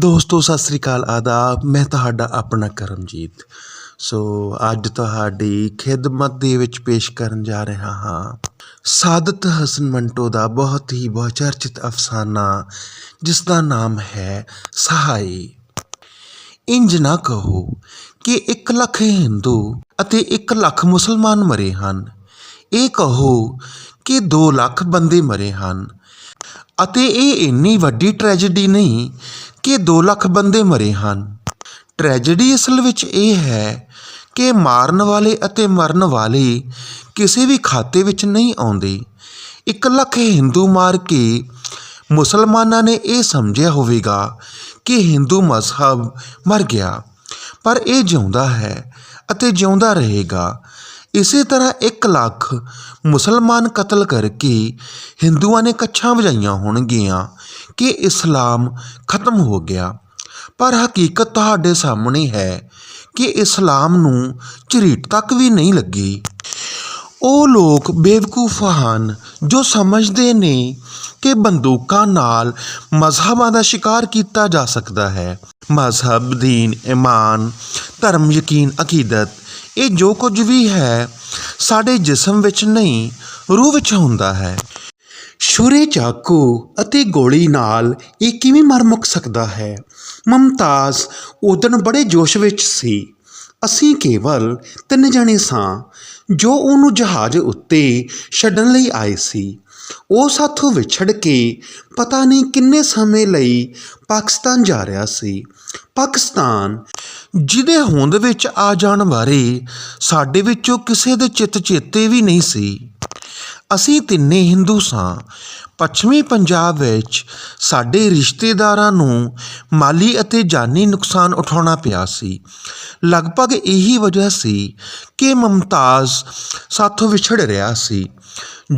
ਦੋਸਤੋ, ਸਤਿ ਸ੍ਰੀ ਅਕਾਲ, ਆਦਾਬ। ਮੈਂ ਤੁਹਾਡਾ ਆਪਣਾ ਕਰਮਜੀਤ। ਸੋ, ਅੱਜ ਤੁਹਾਡੀ ਖਿਦਮਤ ਦੇ ਵਿੱਚ ਪੇਸ਼ ਕਰਨ ਜਾ ਰਿਹਾ ਹਾਂ। ਸਾਦਤ ਹਸਨ ਮੰਟੋ ਦਾ ਬਹੁਤ ਹੀ ਬਹੁਚਰਚਿਤ ਅਫਸਾਨਾ, ਜਿਸ ਦਾ ਨਾਮ ਹੈ ਸਹਾਈ। ਇੰਜ ਨਾ ਕਹੋ ਕਿ 1 ਲੱਖ ਹਿੰਦੂ ਅਤੇ 1 ਲੱਖ ਮੁਸਲਮਾਨ ਮਰੇ ਹਨ। ਇਹ ਕਹੋ ਕਿ 2 ਲੱਖ ਬੰਦੇ ਮਰੇ ਹਨ। ਅਤੇ ਇਹ ਇੰਨੀ ਵੱਡੀ ਟ੍ਰੈਜੇਡੀ ਨਹੀਂ ਕਿ 2 ਲੱਖ ਬੰਦੇ ਮਰੇ ਹਨ। ਟ੍ਰੈਜੇਡੀ ਅਸਲ ਵਿੱਚ ਇਹ ਹੈ ਕਿ ਮਾਰਨ ਵਾਲੇ ਅਤੇ ਮਰਨ ਵਾਲੇ ਕਿਸੇ ਵੀ ਖਾਤੇ ਵਿੱਚ ਨਹੀਂ ਆਉਂਦੇ। 1 ਲੱਖ ਹਿੰਦੂ ਮਾਰ ਕੇ ਮੁਸਲਮਾਨਾਂ ਨੇ ਇਹ ਸਮਝਿਆ ਹੋਵੇਗਾ ਕਿ ਹਿੰਦੂ ਮਜ਼ਹਬ ਮਰ ਗਿਆ, ਪਰ ਇਹ ਜਿਉਂਦਾ ਹੈ ਅਤੇ ਜਿਉਂਦਾ ਰਹੇਗਾ। ਇਸੇ ਤਰ੍ਹਾਂ 1 ਲੱਖ ਮੁਸਲਮਾਨ ਕਤਲ ਕਰਕੇ ਹਿੰਦੂਆਂ ਨੇ ਕੱਛਾਂ ਵਜਾਈਆਂ ਹੋਣਗੀਆਂ। ਕਿ ਇਸਲਾਮ ਖਤਮ ਹੋ ਗਿਆ। ਪਰ ਹਕੀਕਤ ਤੁਹਾਡੇ ਸਾਹਮਣੇ ਹੈ ਕਿ ਇਸਲਾਮ ਨੂੰ ਝਰੀਟ ਤੱਕ ਵੀ ਨਹੀਂ ਲੱਗੀ। ਉਹ ਲੋਕ ਬੇਵਕੂਫ ਹਨ ਜੋ ਸਮਝਦੇ ਨੇ ਕਿ ਬੰਦੂਕਾਂ ਨਾਲ ਮਜ਼ਹਬਾਂ ਦਾ ਸ਼ਿਕਾਰ ਕੀਤਾ ਜਾ ਸਕਦਾ ਹੈ। ਮਜ਼ਹਬ, ਦੀਨ, ਇਮਾਨ, ਧਰਮ, ਯਕੀਨ, ਅਕੀਦਤ, ਇਹ ਜੋ ਕੁਝ ਵੀ ਹੈ, ਸਾਡੇ ਜਿਸਮ ਵਿੱਚ ਨਹੀਂ, ਰੂਹ ਵਿੱਚ ਹੁੰਦਾ ਹੈ। ਛੁਰੇ ਚਾਕੂ ਅਤੇ ਗੋਲੀ ਨਾਲ ਇਹ ਕਿਵੇਂ ਮਰ ਮੁੱਕ ਸਕਦਾ ਹੈ? ਮਮਤਾਜ਼ ਉਦੋਂ ਬੜੇ ਜੋਸ਼ ਵਿੱਚ ਸੀ। ਅਸੀਂ ਕੇਵਲ ਤਿੰਨ ਜਣੇ ਸਾਂ ਜੋ ਉਹਨੂੰ ਜਹਾਜ਼ ਉੱਤੇ ਛੱਡਣ ਲਈ ਆਏ ਸੀ। ਉਹ ਸਾਥੋਂ ਵਿਛੜ ਕੇ ਪਤਾ ਨਹੀਂ ਕਿੰਨੇ ਸਮੇਂ ਲਈ ਪਾਕਿਸਤਾਨ ਜਾ ਰਿਹਾ ਸੀ। ਪਾਕਿਸਤਾਨ ਜਿਹਦੇ ਹੋਂਦ ਵਿੱਚ ਆ ਜਾਣ ਬਾਰੇ ਸਾਡੇ ਵਿੱਚੋਂ ਕਿਸੇ ਦੇ ਚਿੱਤ ਚੇਤੇ ਵੀ ਨਹੀਂ ਸੀ। ਅਸੀਂ ਤਿੰਨੇ ਹਿੰਦੂ ਸਾਂ। ਪੱਛਮੀ ਪੰਜਾਬ ਵਿੱਚ ਸਾਡੇ ਰਿਸ਼ਤੇਦਾਰਾਂ ਨੂੰ ਮਾਲੀ ਅਤੇ ਜਾਨੀ ਨੁਕਸਾਨ ਉਠਾਉਣਾ ਪਿਆ ਸੀ। ਲਗਭਗ ਇਹੀ ਵਜ੍ਹਾ ਸੀ ਕਿ ਮਮਤਾਜ਼ ਸਾਥੋਂ ਵਿਛੜ ਰਿਹਾ ਸੀ।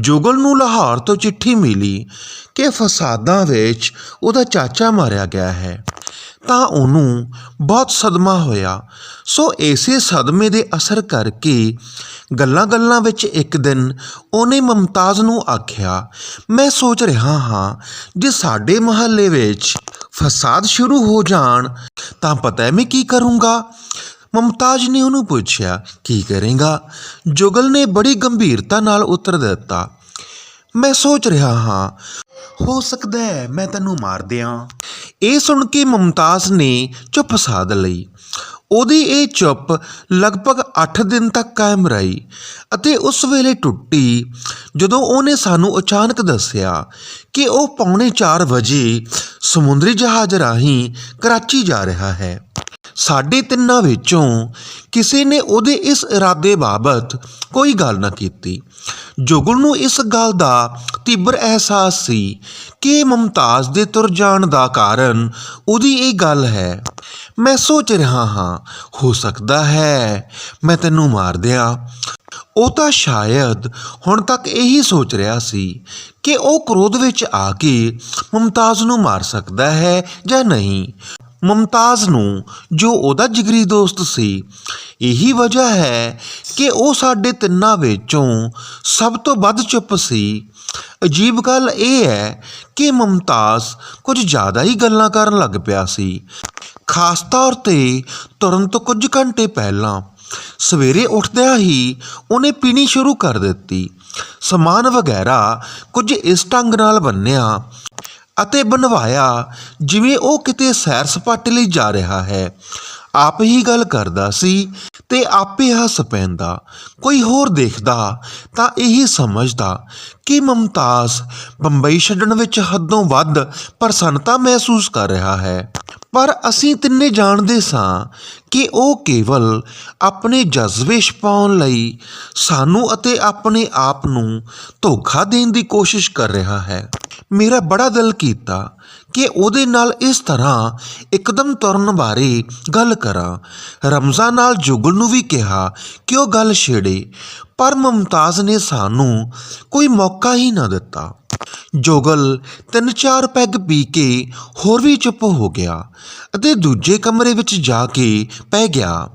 ਜੁਗਲ ਨੂੰ ਲਾਹੌਰ ਤੋਂ ਚਿੱਠੀ ਮਿਲੀ ਕਿ ਫਸਾਦਾਂ ਵਿੱਚ ਉਹਦਾ ਚਾਚਾ ਮਾਰਿਆ ਗਿਆ ਹੈ। ਤਾਂ ਉਹਨੂੰ ਬਹੁਤ ਸਦਮਾ ਹੋਇਆ। ਸੋ ਇਸੇ ਸਦਮੇ ਦੇ ਅਸਰ ਕਰਕੇ ਗੱਲਾਂ-ਗੱਲਾਂ ਵਿੱਚ ਇੱਕ ਦਿਨ ਉਹਨੇ ਮਮਤਾਜ਼ ਨੂੰ ਆਖਿਆ, ਮੈਂ ਸੋਚ ਰਿਹਾ ਹਾਂ, ਜੇ ਸਾਡੇ ਮਹੱਲੇ ਵਿੱਚ ਫਸਾਦ ਸ਼ੁਰੂ ਹੋ ਜਾਣ, ਤਾਂ ਪਤਾ ਹੈ ਮੈਂ ਕੀ ਕਰੂੰਗਾ? ਮਮਤਾਜ਼ ਨੇ ਉਹਨੂੰ ਪੁੱਛਿਆ, ਕੀ ਕਰੇਗਾ? ਜੁਗਲ ਨੇ ਬੜੀ ਗੰਭੀਰਤਾ ਨਾਲ ਉੱਤਰ ਦਿੱਤਾ, ਮੈਂ ਸੋਚ ਰਿਹਾ ਹਾਂ ਹੋ ਸਕਦਾ ਹੈ ਮੈਂ ਤੈਨੂੰ ਮਾਰ ਦਿਆਂ। ਇਹ ਸੁਣ ਕੇ ਮੁਮਤਾਜ਼ ਨੇ ਚੁੱਪ ਸਾਧ ਲਈ। ਉਹਦੀ ਇਹ ਚੁੱਪ ਲਗਭਗ 8 ਦਿਨ ਤੱਕ ਕਾਇਮ ਰਹੀ ਅਤੇ ਉਸ ਵੇਲੇ ਟੁੱਟੀ ਜਦੋਂ ਉਹਨੇ ਸਾਨੂੰ ਅਚਾਨਕ ਦੱਸਿਆ ਕਿ ਉਹ ਪੌਣੇ 4 ਵਜੇ ਸਮੁੰਦਰੀ ਜਹਾਜ਼ ਰਾਹੀਂ ਕਰਾਚੀ ਜਾ ਰਿਹਾ ਹੈ। ਸਾਡੇ ਤਿੰਨਾਂ ਵਿੱਚੋਂ ਕਿਸੇ ਨੇ ਉਹਦੇ ਇਸ ਇਰਾਦੇ ਬਾਬਤ ਕੋਈ ਗੱਲ ਨਾ ਕੀਤੀ। ਜੁਗਲ ਨੂੰ ਇਸ ਗੱਲ ਦਾ ਤੀਬਰ ਅਹਿਸਾਸ ਸੀ ਕਿ ਮਮਤਾਜ਼ ਦੇ ਤੁਰ ਜਾਣ ਦਾ ਕਾਰਨ ਉਹਦੀ ਇਹ ਗੱਲ ਹੈ। ਮੈਂ ਸੋਚ ਰਿਹਾ ਹਾਂ, ਹੋ ਸਕਦਾ ਹੈ ਮੈਂ ਤੈਨੂੰ ਮਾਰ ਦਿਆਂ। ਉਹ ਤਾਂ ਸ਼ਾਇਦ ਹੁਣ ਤੱਕ ਇਹੀ ਸੋਚ ਰਿਹਾ ਸੀ ਕਿ ਉਹ ਕ੍ਰੋਧ ਵਿੱਚ ਆ ਕੇ ਮੁਮਤਾਜ਼ ਨੂੰ ਮਾਰ ਸਕਦਾ ਹੈ ਜਾਂ ਨਹੀਂ। ਮੁਮਤਾਜ਼ ਨੂੰ, ਜੋ ਉਹਦਾ ਜਿਗਰੀ ਦੋਸਤ ਸੀ। ਇਹੀ ਵਜ੍ਹਾ ਹੈ ਕਿ ਉਹ ਸਾਡੇ ਤਿੰਨਾਂ ਵਿੱਚੋਂ ਸਭ ਤੋਂ ਵੱਧ ਚੁੱਪ ਸੀ। ਅਜੀਬ ਗੱਲ ਇਹ ਹੈ ਕਿ ਮੁਮਤਾਜ਼ ਕੁਝ ਜ਼ਿਆਦਾ ਹੀ ਗੱਲਾਂ ਕਰਨ ਲੱਗ ਪਿਆ ਸੀ। ਖਾਸ ਤੌਰ ਤੇ ਤੁਰਨ ਤੋਂ ਕੁਝ ਘੰਟੇ ਪਹਿਲਾਂ, ਸਵੇਰੇ ਉੱਠਦਿਆਂ ਹੀ ਉਹਨੇ ਪੀਣੀ ਸ਼ੁਰੂ ਕਰ ਦਿੱਤੀ। ਸਮਾਨ ਵਗੈਰਾ ਕੁਝ ਇਸ ਢੰਗ ਨਾਲ ਬੰਨਿਆ। ਅਤੇ ਬਣਵਾਇਆ, ਜਿਵੇਂ ਉਹ ਕਿਤੇ ਸੈਰ ਸਪਾਟੇ ਲਈ ਜਾ ਰਿਹਾ ਹੈ। ਆਪ ਹੀ ਗੱਲ ਕਰਦਾ ਸੀ ਤੇ ਆਪੇ ਹੱਸ ਪੈਂਦਾ। ਕੋਈ ਹੋਰ ਦੇਖਦਾ ਤਾਂ ਇਹੀ ਸਮਝਦਾ ਕਿ ਮਮਤਾਜ਼ ਬੰਬਈ ਛੱਡਣ ਵਿੱਚ ਹੱਦੋਂ ਵੱਧ ਪ੍ਰਸੰਨਤਾ ਮਹਿਸੂਸ ਕਰ ਰਿਹਾ ਹੈ। ਪਰ ਅਸੀਂ ਤਿੰਨੇ ਜਾਣਦੇ ਸਾਂ ਕਿ ਉਹ ਕੇਵਲ ਆਪਣੇ ਜਜ਼ਬੇ ਛਪਾਉਣ ਲਈ ਸਾਨੂੰ ਅਤੇ ਆਪਣੇ ਆਪ ਨੂੰ ਧੋਖਾ ਦੇਣ ਦੀ ਕੋਸ਼ਿਸ਼ ਕਰ ਰਿਹਾ ਹੈ। ਮੇਰਾ ਬੜਾ ਦਿਲ ਕੀਤਾ ਕਿ ਉਹਦੇ ਨਾਲ ਇਸ ਤਰ੍ਹਾਂ ਇੱਕਦਮ ਤੁਰਨ ਬਾਰੇ ਗੱਲ ਕਰਾਂ। ਰਮਜ਼ਾ ਨਾਲ ਜੁਗਲ ਨੂੰ ਵੀ ਕਿਹਾ ਕਿ ਉਹ ਗੱਲ ਛੇੜੇ, ਪਰ ਮਮਤਾਜ਼ ਨੇ ਸਾਨੂੰ ਕੋਈ ਮੌਕਾ ਹੀ ਨਾ ਦਿੱਤਾ। ਜੋਗਲ ਤਿੰਨ ਚਾਰ ਪੈਗ ਪੀ ਕੇ ਹੋਰ ਵੀ ਚੁੱਪ ਹੋ ਗਿਆ ਅਤੇ ਦੂਜੇ ਕਮਰੇ ਵਿੱਚ ਜਾ ਕੇ ਪੈ ਗਿਆ।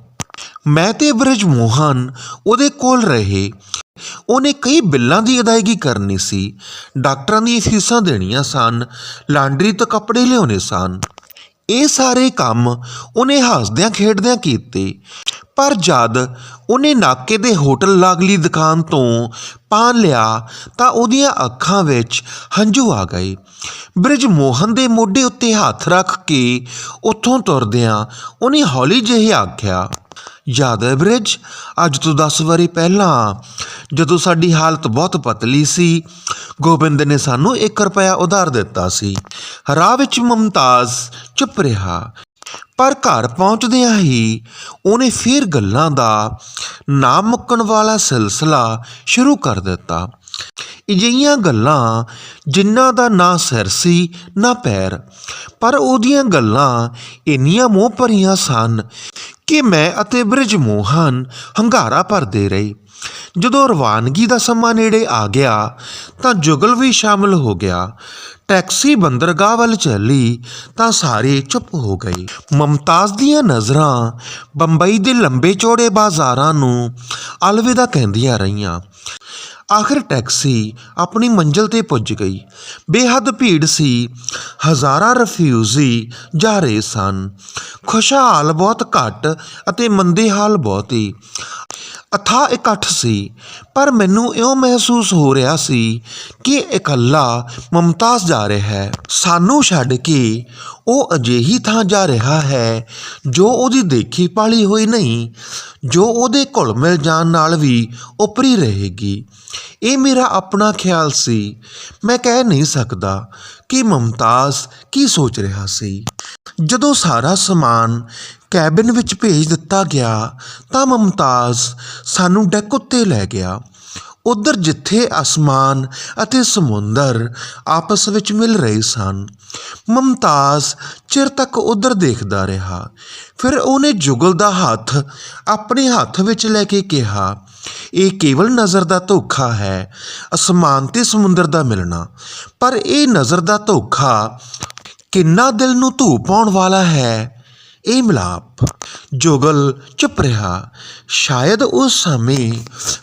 ਮੈਂ ਤੇ ਬ੍ਰਿਜ ਮੋਹਨ ਉਹਦੇ ਕੋਲ ਰਹੇ। ਉਹਨੇ ਕਈ ਬਿੱਲਾਂ ਦੀ ਅਦਾਇਗੀ ਕਰਨੀ ਸੀ। ਡਾਕਟਰਾਂ ਦੀਆਂ ਫੀਸਾਂ ਦੇਣੀਆਂ ਸਨ, ਲਾਂਡਰੀ ਤੋਂ ਕੱਪੜੇ ਲਿਆਉਣੇ ਸਨ। ਇਹ ਸਾਰੇ ਕੰਮ ਉਹਨੇ ਹੱਸਦਿਆਂ ਖੇਡਦਿਆਂ ਕੀਤੇ। ਪਰ ਜਦ ਉਹਨੇ ਨਾਕੇ ਦੇ ਹੋਟਲ ਲਾਗਲੀ ਦੁਕਾਨ ਤੋਂ ਪਾਨ ਲਿਆ, ਤਾਂ ਉਹਦੀਆਂ ਅੱਖਾਂ ਵਿੱਚ ਹੰਝੂ ਆ ਗਏ। ਬ੍ਰਿਜ ਮੋਹਨ ਦੇ ਮੋਢੇ ਉੱਤੇ ਹੱਥ ਰੱਖ ਕੇ ਉੱਥੋਂ ਤੁਰਦਿਆਂ ਉਹਨੇ ਹੌਲੀ ਜਿਹੀ ਆਖਿਆ ਯਾਦ ਹੈ ਬ੍ਰਿਜ? ਅੱਜ ਤੋਂ 10 ਵਾਰੀ ਪਹਿਲਾਂ, ਜਦੋਂ ਸਾਡੀ ਹਾਲਤ ਬਹੁਤ ਪਤਲੀ ਸੀ, ਗੋਬਿੰਦ ਨੇ ਸਾਨੂੰ 1 ਰੁਪਇਆ ਉਧਾਰ ਦਿੱਤਾ ਸੀ। ਰਾਹ ਵਿੱਚ ਮੁਮਤਾਜ਼ ਚੁੱਪ ਰਿਹਾ। ਪਰ ਘਰ ਪਹੁੰਚਦਿਆਂ ਹੀ ਉਹਨੇ ਫਿਰ ਗੱਲਾਂ ਦਾ ਨਾ ਮੁੱਕਣ ਵਾਲਾ ਸਿਲਸਿਲਾ ਸ਼ੁਰੂ ਕਰ ਦਿੱਤਾ। ਅਜਿਹੀਆਂ ਗੱਲਾਂ ਜਿਨ੍ਹਾਂ ਦਾ ਨਾ ਸਿਰ ਸੀ, ਨਾ ਪੈਰ, ਪਰ ਉਹਦੀਆਂ ਗੱਲਾਂ ਇੰਨੀਆਂ ਮੋਹ ਭਰੀਆਂ ਸਨ ਕਿ ਮੈਂ ਅਤੇ ਬ੍ਰਿਜਮੋਹਨ ਹੰਗਾਰਾ ਭਰਦੇ ਰਹੇ। ਜਦੋਂ ਰਵਾਨਗੀ ਦਾ ਸਮਾਂ ਨੇੜੇ ਆ ਗਿਆ, ਤਾਂ ਜੁਗਲ ਵੀ ਸ਼ਾਮਲ ਹੋ ਗਿਆ। ਟੈਕਸੀ ਬੰਦਰਗਾਹ ਵੱਲ ਚੱਲੀ, ਤਾਂ ਸਾਰੇ ਚੁੱਪ ਹੋ ਗਏ। ਮਮਤਾਜ਼ ਦੀਆਂ ਨਜ਼ਰਾਂ ਬੰਬਈ ਦੇ ਲੰਬੇ ਚੌੜੇ ਬਾਜ਼ਾਰਾਂ ਨੂੰ ਅਲਵਿਦਾ ਕਹਿੰਦੀਆਂ ਰਹੀਆਂ। ਆਖਰ ਟੈਕਸੀ ਆਪਣੀ ਮੰਜ਼ਿਲ ਤੇ ਪੁੱਜ ਗਈ। ਬੇਹੱਦ ਭੀੜ ਸੀ। ਹਜ਼ਾਰਾਂ ਰਫਿਊਜੀ ਜਾ ਰਹੇ ਸਨ। ਖੁਸ਼ਹਾਲ ਬਹੁਤ ਘੱਟ ਅਤੇ ਮੰਦੇ ਹਾਲ ਬਹੁਤੀ। ਅਥਾ ਇਕੱਠ ਸੀ, ਪਰ ਮੈਨੂੰ ਇਉਂ ਮਹਿਸੂਸ ਹੋ ਰਿਹਾ ਸੀ ਕਿ ਇਕੱਲਾ ਮੁਮਤਾਜ਼ ਜਾ ਰਿਹਾ ਹੈ। ਸਾਨੂੰ ਛੱਡ ਕੇ ਉਹ ਅਜਿਹੀ ਥਾਂ ਜਾ ਰਿਹਾ ਹੈ ਜੋ ਉਹਦੀ ਦੇਖੀ ਪਾਲੀ ਹੋਈ ਨਹੀਂ, ਜੋ ਉਹਦੇ ਘੁਲ ਮਿਲ ਜਾਣ ਨਾਲ ਵੀ ਉਪਰੀ ਰਹੇਗੀ। ਇਹ ਮੇਰਾ ਆਪਣਾ ਖਿਆਲ ਸੀ। ਮੈਂ ਕਹਿ ਨਹੀਂ ਸਕਦਾ ਕਿ ਮੁਮਤਾਜ਼ ਕੀ ਸੋਚ ਰਿਹਾ ਸੀ। ਜਦੋਂ ਸਾਰਾ ਸਮਾਨ ਕੈਬਿਨ ਵਿੱਚ ਭੇਜ ਦਿੱਤਾ ਗਿਆ, ਤਾਂ ਮੁਮਤਾਜ਼ ਸਾਨੂੰ ਡੈਕ ਉੱਤੇ ਲੈ ਗਿਆ। ਉਧਰ ਜਿੱਥੇ ਅਸਮਾਨ ਅਤੇ ਸਮੁੰਦਰ ਆਪਸ ਵਿੱਚ ਮਿਲ ਰਹੇ ਸਨ, ਮੁਮਤਾਜ਼ ਚਿਰ ਤੱਕ ਉਧਰ ਦੇਖਦਾ ਰਿਹਾ। ਫਿਰ ਉਹਨੇ ਜੁਗਲ ਦਾ ਹੱਥ ਆਪਣੇ ਹੱਥ ਵਿੱਚ ਲੈ ਕੇ ਕਿਹਾ, ਇਹ ਕੇਵਲ ਨਜ਼ਰ ਦਾ ਧੋਖਾ ਹੈ, ਅਸਮਾਨ ਤੇ ਸਮੁੰਦਰ ਦਾ ਮਿਲਣਾ। ਪਰ ਇਹ ਨਜ਼ਰ ਦਾ ਧੋਖਾ ਕਿੰਨਾ ਦਿਲ ਨੂੰ ਧੂ ਪਾਉਣ ਵਾਲਾ ਹੈ? ਇਹ ਮਿਲਾਪ ਜੋਗਲ ਚੁੱਪ ਰਿਹਾ, ਸ਼ਾਇਦ ਉਸ ਸਮੇਂ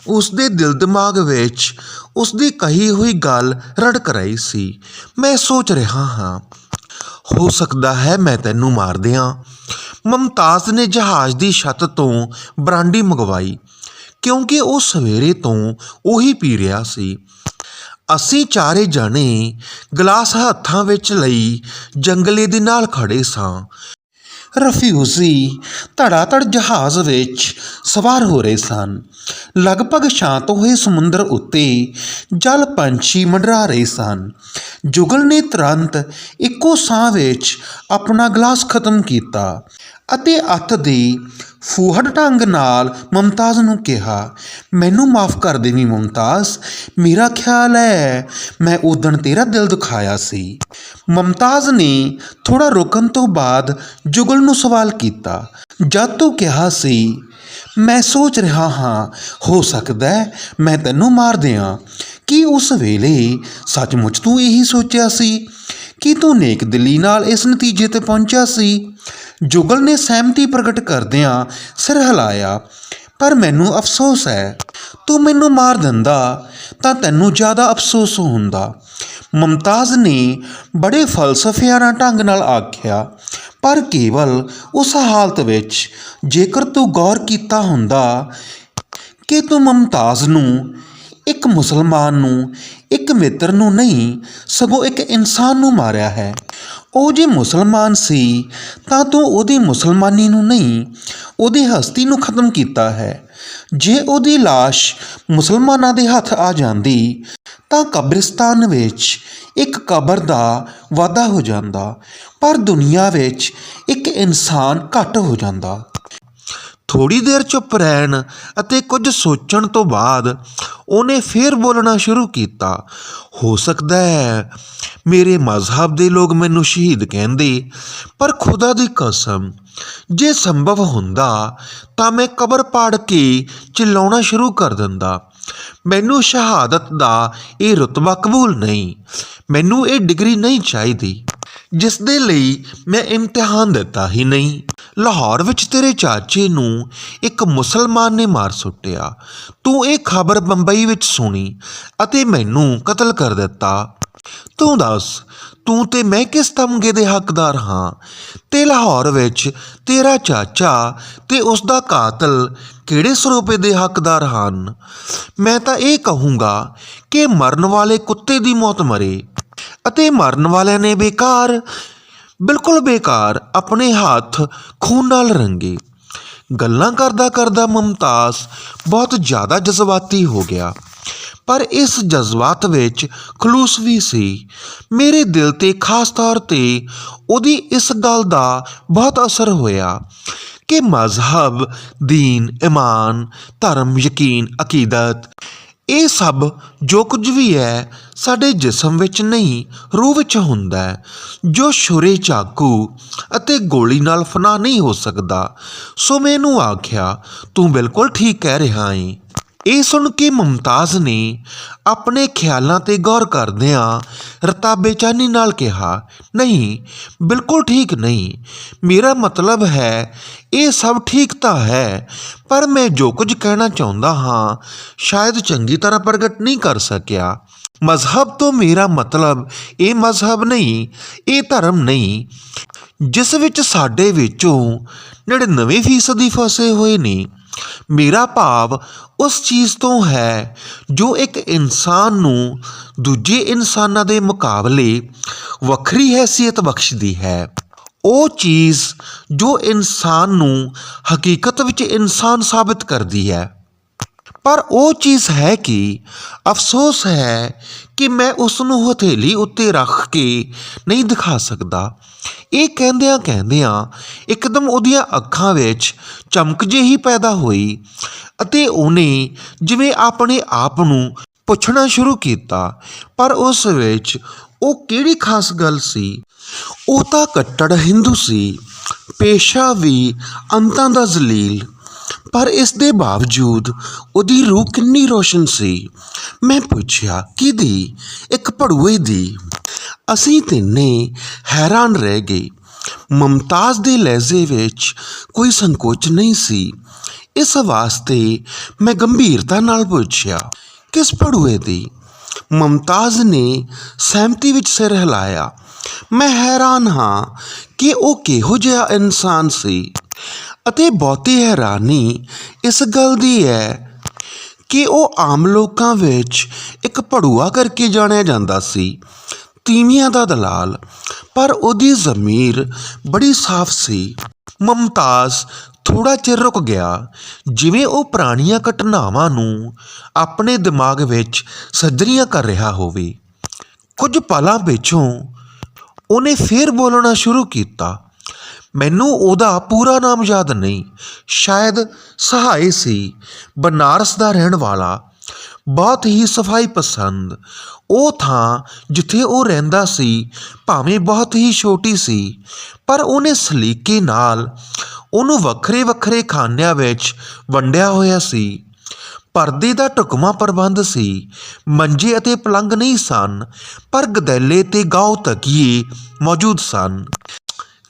ਉਸ ਦੇ ਦਿਲ ਦਿਮਾਗ ਵਿੱਚ ਉਸ ਦੀ ਕਹੀ ਹੋਈ ਗੱਲ ਰੜਕ ਰਹੀ ਸੀ। ਮੈਂ ਸੋਚ ਰਿਹਾ ਹਾਂ, ਹੋ ਸਕਦਾ ਹੈ ਮੈਂ ਤੈਨੂੰ ਮਾਰ ਦਿਆਂ। ਮਮਤਾਜ਼ ਨੇ ਜਹਾਜ਼ ਦੀ ਛੱਤ ਤੋਂ ਬਰਾਂਡੀ ਮੰਗਵਾਈ, ਕਿਉਂਕਿ ਉਹ ਸਵੇਰੇ ਤੋਂ ਉਹੀ ਪੀ ਰਿਹਾ ਸੀ। ਅਸੀਂ ਚਾਰੇ ਜਾਣੇ ਗਲਾਸ ਹੱਥਾਂ ਵਿੱਚ ਲਈ ਜੰਗਲੇ ਦੇ ਨਾਲ ਖੜੇ ਸਾਂ। ਰਫਿਊਜੀ ਧੜਾਧੜ ਜਹਾਜ਼ ਵਿੱਚ ਸਵਾਰ ਹੋ ਰਹੇ ਸਨ। ਲਗਭਗ ਸ਼ਾਂਤ ਹੋਏ ਸਮੁੰਦਰ ਉੱਤੇ ਜਲ ਪੰਛੀ ਮੰਡਰਾ ਰਹੇ ਸਨ। ਜੁਗਲ ਨੇ ਤੁਰੰਤ ਇੱਕੋ ਸਾਹ ਵਿੱਚ ਆਪਣਾ ਗਲਾਸ ਖਤਮ ਕੀਤਾ। ਅਤੇ ਅੱਤ ਦੀ ਫੂਹੜ ਢੰਗ ਨਾਲ ਮਮਤਾਜ਼ ਨੂੰ ਕਿਹਾ, ਮੈਨੂੰ ਮਾਫ ਕਰ ਦੇਵੀਂ ਮਮਤਾਜ਼, ਮੇਰਾ ਖਿਆਲ ਹੈ ਮੈਂ ਉਦਣ ਤੇਰਾ ਦਿਲ ਦੁਖਾਇਆ ਸੀ। ਮਮਤਾਜ਼ ਨੇ ਥੋੜਾ ਰੁਕਣ ਤੋਂ ਬਾਅਦ ਜੁਗਲ ਨੂੰ ਸਵਾਲ ਕੀਤਾ, ਜਦ ਤੂੰ ਕਿਹਾ ਸੀ, ਮੈਂ ਸੋਚ ਰਿਹਾ ਹਾਂ, ਹੋ ਸਕਦਾ ਹੈ ਮੈਂ ਤੈਨੂੰ ਮਾਰ ਦਿਆਂ। ਕੀ ਉਸ ਵੇਲੇ ਸੱਚਮੁੱਚ ਤੂੰ ਇਹੀ ਸੋਚਿਆ ਸੀ? ਕੀ ਤੂੰ ਨੇਕ ਦਿਲੀ ਨਾਲ ਇਸ ਨਤੀਜੇ ਤੇ ਪਹੁੰਚਿਆ ਸੀ? ਜੁਗਲ ਨੇ ਸਹਿਮਤੀ ਪ੍ਰਗਟ ਕਰਦਿਆਂ ਸਿਰ ਹਿਲਾਇਆ, ਪਰ ਮੈਨੂੰ ਅਫਸੋਸ ਹੈ, ਤੂੰ ਮੈਨੂੰ ਮਾਰ ਦਿੰਦਾ ਤਾਂ ਤੈਨੂੰ ਜ਼ਿਆਦਾ ਅਫਸੋਸ ਹੁੰਦਾ। ਮਮਤਾਜ਼ ਨੇ ਬੜੇ ਫਲਸਫਿਆਨਾ ਢੰਗ ਨਾਲ ਆਖਿਆ, ਪਰ ਕੇਵਲ ਉਸ ਹਾਲਤ ਵਿੱਚ ਜੇਕਰ ਤੂੰ ਗੌਰ ਕੀਤਾ ਹੁੰਦਾ ਕਿ ਤੂੰ ਮਮਤਾਜ਼ ਨੂੰ ਇੱਕ ਮੁਸਲਮਾਨ ਨੂੰ, ਇੱਕ ਮਿੱਤਰ ਨੂੰ ਨਹੀਂ, ਸਗੋਂ ਇੱਕ ਇਨਸਾਨ ਨੂੰ ਮਾਰਿਆ ਹੈ। ਉਹ ਜੇ ਮੁਸਲਮਾਨ ਸੀ, ਤਾਂ ਤੂੰ ਉਹਦੀ ਮੁਸਲਮਾਨੀ ਨੂੰ ਨਹੀਂ, ਉਹਦੀ ਹਸਤੀ ਨੂੰ ਖਤਮ ਕੀਤਾ ਹੈ। ਜੇ ਉਹਦੀ লাশ ਮੁਸਲਮਾਨਾਂ ਦੇ ਹੱਥ ਆ ਜਾਂਦੀ, ਤਾਂ ਕਬਰਿਸਤਾਨ ਵਿੱਚ ਇੱਕ ਕਬਰ ਦਾ ਵਾਧਾ ਹੋ ਜਾਂਦਾ, ਪਰ ਦੁਨੀਆ ਵਿੱਚ ਇੱਕ ਇਨਸਾਨ ਘੱਟ ਹੋ ਜਾਂਦਾ। ਥੋੜੀ ਦੇਰ ਚੁੱਪ ਰਹਿਣ ਅਤੇ ਕੁਝ ਸੋਚਣ ਤੋਂ ਬਾਅਦ ਉਹਨੇ ਫੇਰ ਬੋਲਣਾ ਸ਼ੁਰੂ ਕੀਤਾ। ਹੋ ਸਕਦਾ ਹੈ ਮੇਰੇ ਮਜ਼ਹਬ ਦੇ ਲੋਕ ਮੈਨੂੰ ਸ਼ਹੀਦ ਕਹਿੰਦੇ, ਪਰ ਖੁਦਾ ਦੀ ਕਸਮ, ਜੇ ਸੰਭਵ ਹੁੰਦਾ ਤਾਂ ਮੈਂ ਕਬਰ ਪਾੜ ਕੇ ਚਿল্ਲਾਉਣਾ ਸ਼ੁਰੂ ਕਰ ਦਿੰਦਾ। ਮੈਨੂੰ ਸ਼ਹਾਦਤ ਦਾ ਇਹ ਰਤਬਾ ਕਬੂਲ ਨਹੀਂ। ਮੈਨੂੰ ਇਹ ਡਿਗਰੀ ਨਹੀਂ ਚਾਹੀਦੀ। ਜਿਸ ਦੇ ਲਈ ਮੈਂ ਇਮਤਿਹਾਨ ਦਿੱਤਾ ਹੀ ਨਹੀਂ। ਲਾਹੌਰ ਵਿੱਚ ਤੇਰੇ ਚਾਚੇ ਨੂੰ ਇੱਕ ਮੁਸਲਮਾਨ ਨੇ ਮਾਰ ਸੁੱਟਿਆ। ਤੂੰ ਇਹ ਖਬਰ ਬੰਬਈ ਵਿੱਚ ਸੁਣੀ ਅਤੇ ਮੈਨੂੰ ਕਤਲ ਕਰ ਦਿੱਤਾ। ਤੂੰ ਦੱਸ, ਤੂੰ ਤੇ ਮੈਂ ਕਿਸ ਤਮਗੇ ਦੇ ਹੱਕਦਾਰ ਹਾਂ? ਤੇ ਲਾਹੌਰ ਵਿੱਚ ਤੇਰਾ ਚਾਚਾ ਤੇ ਉਸ ਦਾ ਕਾਤਲ ਕਿਹੜੇ ਸਰੂਪੇ ਦੇ ਹੱਕਦਾਰ ਹਨ? ਮੈਂ ਤਾਂ ਇਹ ਕਹੂੰਗਾ ਕਿ ਮਰਨ ਵਾਲੇ ਕੁੱਤੇ ਦੀ ਮੌਤ ਮਰੇ। ਅਤੇ ਮਰਨ ਵਾਲਿਆਂ ਨੇ ਬੇਕਾਰ, ਬਿਲਕੁਲ ਬੇਕਾਰ ਆਪਣੇ ਹੱਥ ਖੂਨ ਨਾਲ ਰੰਗੇ। ਗੱਲਾਂ ਕਰਦਾ ਕਰਦਾ ਮੁਮਤਾਜ਼ ਬਹੁਤ ਜ਼ਿਆਦਾ ਜਜ਼ਬਾਤੀ ਹੋ ਗਿਆ। ਪਰ ਇਸ ਜਜ਼ਬਾਤ ਵਿੱਚ ਖਲੂਸ ਵੀ ਸੀ। ਮੇਰੇ ਦਿਲ ਤੇ ਖਾਸ ਤੌਰ ਤੇ ਉਹਦੀ ਇਸ ਗੱਲ ਦਾ ਬਹੁਤ ਅਸਰ ਹੋਇਆ ਕਿ ਮਜ਼ਹਬ, ਦੀਨ, ਇਮਾਨ, ਧਰਮ, ਯਕੀਨ, ਅਕੀਦਤ ਇਹ ਸਭ ਜੋ ਕੁਝ ਵੀ ਹੈ, ਸਾਡੇ ਜਿਸਮ ਵਿੱਚ ਨਹੀਂ, ਰੂਹ ਵਿੱਚ ਹੁੰਦਾ ਹੈ। ਜੋ ਛੁਰੇ ਚਾਕੂ ਅਤੇ ਗੋਲੀ ਨਾਲ ਫਨਾ ਨਹੀਂ ਹੋ ਸਕਦਾ, ਸੋ ਮੈਨੂੰ ਆਖਿਆ, ਤੂੰ ਬਿਲਕੁਲ ਠੀਕ ਕਹਿ ਰਿਹਾ ਏ। ਇਹ ਸੁਣ ਕੇ ਮੁਮਤਾਜ਼ ਨੇ ਆਪਣੇ ਖਿਆਲਾਂ ਤੇ ਗੌਰ ਕਰਦਿਆਂ ਰਤਾਬੇਚਾਨੀ ਨਾਲ ਕਿਹਾ, ਨਹੀਂ, ਬਿਲਕੁਲ ਠੀਕ ਨਹੀਂ। ਮੇਰਾ ਮਤਲਬ ਹੈ, ਇਹ ਸਭ ਠੀਕ ਤਾਂ ਹੈ, ਪਰ ਮੈਂ ਜੋ ਕੁਝ ਕਹਿਣਾ ਚਾਹੁੰਦਾ ਹਾਂ, ਸ਼ਾਇਦ ਚੰਗੀ ਤਰ੍ਹਾਂ ਪ੍ਰਗਟ ਨਹੀਂ ਕਰ ਸਕਿਆ। ਮਜ਼ਹਬ ਤੋਂ ਮੇਰਾ ਮਤਲਬ ਇਹ ਮਜ਼ਹਬ ਨਹੀਂ, ਇਹ ਧਰਮ ਨਹੀਂ। ਜਿਸ ਵਿੱਚ ਸਾਡੇ ਵਿੱਚੋਂ 99% ਫੀਸਦੀ ਫਸੇ ਹੋਏ ਨੇ। ਮੇਰਾ ਭਾਵ ਉਸ ਚੀਜ਼ ਤੋਂ ਹੈ ਜੋ ਇੱਕ ਇਨਸਾਨ ਨੂੰ ਦੂਜੇ ਇਨਸਾਨਾਂ ਦੇ ਮੁਕਾਬਲੇ ਵੱਖਰੀ ਹੈਸੀਅਤ ਬਖਸ਼ਦੀ ਹੈ। ਉਹ ਚੀਜ਼ ਜੋ ਇਨਸਾਨ ਨੂੰ ਹਕੀਕਤ ਵਿੱਚ ਇਨਸਾਨ ਸਾਬਤ ਕਰਦੀ ਹੈ। ਪਰ ਉਹ ਚੀਜ਼ ਹੈ ਕਿ? ਅਫਸੋਸ ਹੈ ਕਿ ਮੈਂ ਉਸ ਨੂੰ ਹਥੇਲੀ ਉੱਤੇ ਰੱਖ ਕੇ ਨਹੀਂ ਦਿਖਾ ਸਕਦਾ। ਇਹ ਕਹਿੰਦਿਆਂ ਕਹਿੰਦਿਆਂ ਇੱਕਦਮ ਉਹਦੀਆਂ ਅੱਖਾਂ ਵਿੱਚ ਚਮਕ ਜਿਹੀ ਪੈਦਾ ਹੋਈ ਅਤੇ ਉਹਨੇ ਜਿਵੇਂ ਆਪਣੇ ਆਪ ਨੂੰ ਪੁੱਛਣਾ ਸ਼ੁਰੂ ਕੀਤਾ, ਪਰ ਉਸ ਵਿੱਚ ਉਹ ਕਿਹੜੀ ਖਾਸ ਗੱਲ ਸੀ? ਉਹ ਤਾਂ ਕੱਟੜ ਹਿੰਦੂ ਸੀ। ਪੇਸ਼ਾ ਵੀ ਅੰਤਾਂ ਦਾ ਜ਼ਲੀਲ। ਪਰ ਇਸ ਦੇ ਬਾਵਜੂਦ ਉਹਦੀ ਰੂਹ ਕਿੰਨੀ ਰੋਸ਼ਨ ਸੀ। ਮੈਂ ਪੁੱਛਿਆ, ਕਿਹਦੀ? ਇੱਕ ਭੜੂਏ ਦੀ। ਅਸੀਂ ਤਿੰਨੇ ਹੈਰਾਨ ਰਹਿ ਗਏ। ਮਮਤਾਜ਼ ਦੇ ਲਹਿਜ਼ੇ ਵਿੱਚ ਕੋਈ ਸੰਕੋਚ ਨਹੀਂ ਸੀ। ਇਸ ਵਾਸਤੇ ਮੈਂ ਗੰਭੀਰਤਾ ਨਾਲ ਪੁੱਛਿਆ, ਕਿਸ ਭੜੂਏ ਦੀ? ਮਮਤਾਜ਼ ਨੇ ਸਹਿਮਤੀ ਵਿੱਚ ਸਿਰ ਹਿਲਾਇਆ, ਮੈਂ ਹੈਰਾਨ ਹਾਂ ਕਿ ਉਹ ਕਿਹੋ ਜਿਹਾ ਇਨਸਾਨ ਸੀ। ਅਤੇ ਬਹੁਤੀ ਹੈਰਾਨੀ ਇਸ ਗੱਲ ਦੀ ਹੈ ਕਿ ਉਹ ਆਮ ਲੋਕਾਂ ਵਿੱਚ ਇੱਕ ਭੜੂਆ ਕਰਕੇ ਜਾਣਿਆ ਜਾਂਦਾ ਸੀ। ਤੀਵੀਆਂ ਦਾ ਦਲਾਲ, ਪਰ ਉਹਦੀ ਜ਼ਮੀਰ ਬੜੀ ਸਾਫ਼ ਸੀ। ਮਮਤਾਜ਼ ਥੋੜਾ ਚਿਰ ਰੁਕ ਗਿਆ, ਜਿਵੇਂ ਉਹ ਪੁਰਾਣੀਆਂ ਘਟਨਾਵਾਂ ਨੂੰ ਆਪਣੇ ਦਿਮਾਗ ਵਿੱਚ ਸੱਜਰੀਆਂ ਕਰ ਰਿਹਾ ਹੋਵੇ। ਕੁਝ ਪਲਾਂ ਪਿੱਛੋਂ ਉਹਨੇ ਫੇਰ ਬੋਲਣਾ ਸ਼ੁਰੂ ਕੀਤਾ। ਮੈਨੂੰ ਉਹਦਾ ਪੂਰਾ ਨਾਮ ਯਾਦ ਨਹੀਂ। ਸ਼ਾਇਦ ਸਹਾਈ ਸੀ। ਬਨਾਰਸ ਦਾ ਰਹਿਣ ਵਾਲਾ। ਬਹੁਤ ਹੀ ਸਫ਼ਾਈ ਪਸੰਦ। ਉਹ ਥਾਂ ਜਿੱਥੇ ਉਹ ਰਹਿੰਦਾ ਸੀ, ਭਾਵੇਂ ਬਹੁਤ ਹੀ ਛੋਟੀ ਸੀ, ਪਰ ਉਹਨੇ ਸਲੀਕੇ ਨਾਲ ਉਹਨੂੰ ਵੱਖਰੇ ਵੱਖਰੇ ਖਾਨਿਆਂ ਵਿੱਚ ਵੰਡਿਆ ਹੋਇਆ ਸੀ। ਪਰਦੇ ਦਾ ਢੁਕਵਾਂ ਪ੍ਰਬੰਧ ਸੀ। ਮੰਜੇ ਅਤੇ ਪਲੰਗ ਨਹੀਂ ਸਨ, ਪਰ ਗਦੈਲੇ ਤੇ ਗਾਉ ਤਕੀਏ ਮੌਜੂਦ ਸਨ।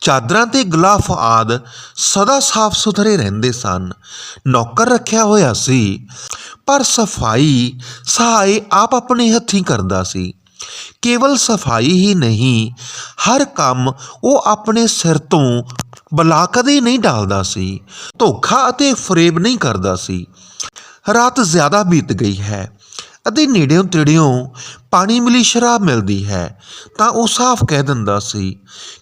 ਚਾਦਰਾਂ ਤੇ ਗਲਾਫ ਆਦ ਸਦਾ ਸਾਫ਼ ਸੁਥਰੇ ਰਹਿੰਦੇ ਸਨ। ਨੌਕਰ ਰੱਖਿਆ ਹੋਇਆ ਸੀ, ਪਰ ਸਫ਼ਾਈ ਸਹਾਈ ਆਪ ਆਪਣੇ ਹੱਥੀਂ ਕਰਦਾ ਸੀ। ਕੇਵਲ ਸਫ਼ਾਈ ਹੀ ਨਹੀਂ, ਹਰ ਕੰਮ ਉਹ ਆਪਣੇ ਸਿਰ ਤੋਂ ਬਲਾ ਕਦੇ ਨਹੀਂ ਡਾਲਦਾ ਸੀ, ਧੋਖਾ ਅਤੇ ਫਰੇਬ ਨਹੀਂ ਕਰਦਾ ਸੀ। ਰਾਤ ਜ਼ਿਆਦਾ ਬੀਤ ਗਈ ਹੈ। ਅਤੇ ਨੇੜਿਓਂ ਤੇੜਿਓਂ ਪਾਣੀ ਮਿਲੀ ਸ਼ਰਾਬ ਮਿਲਦੀ ਹੈ, ਤਾਂ ਉਹ ਸਾਫ਼ ਕਹਿ ਦਿੰਦਾ ਸੀ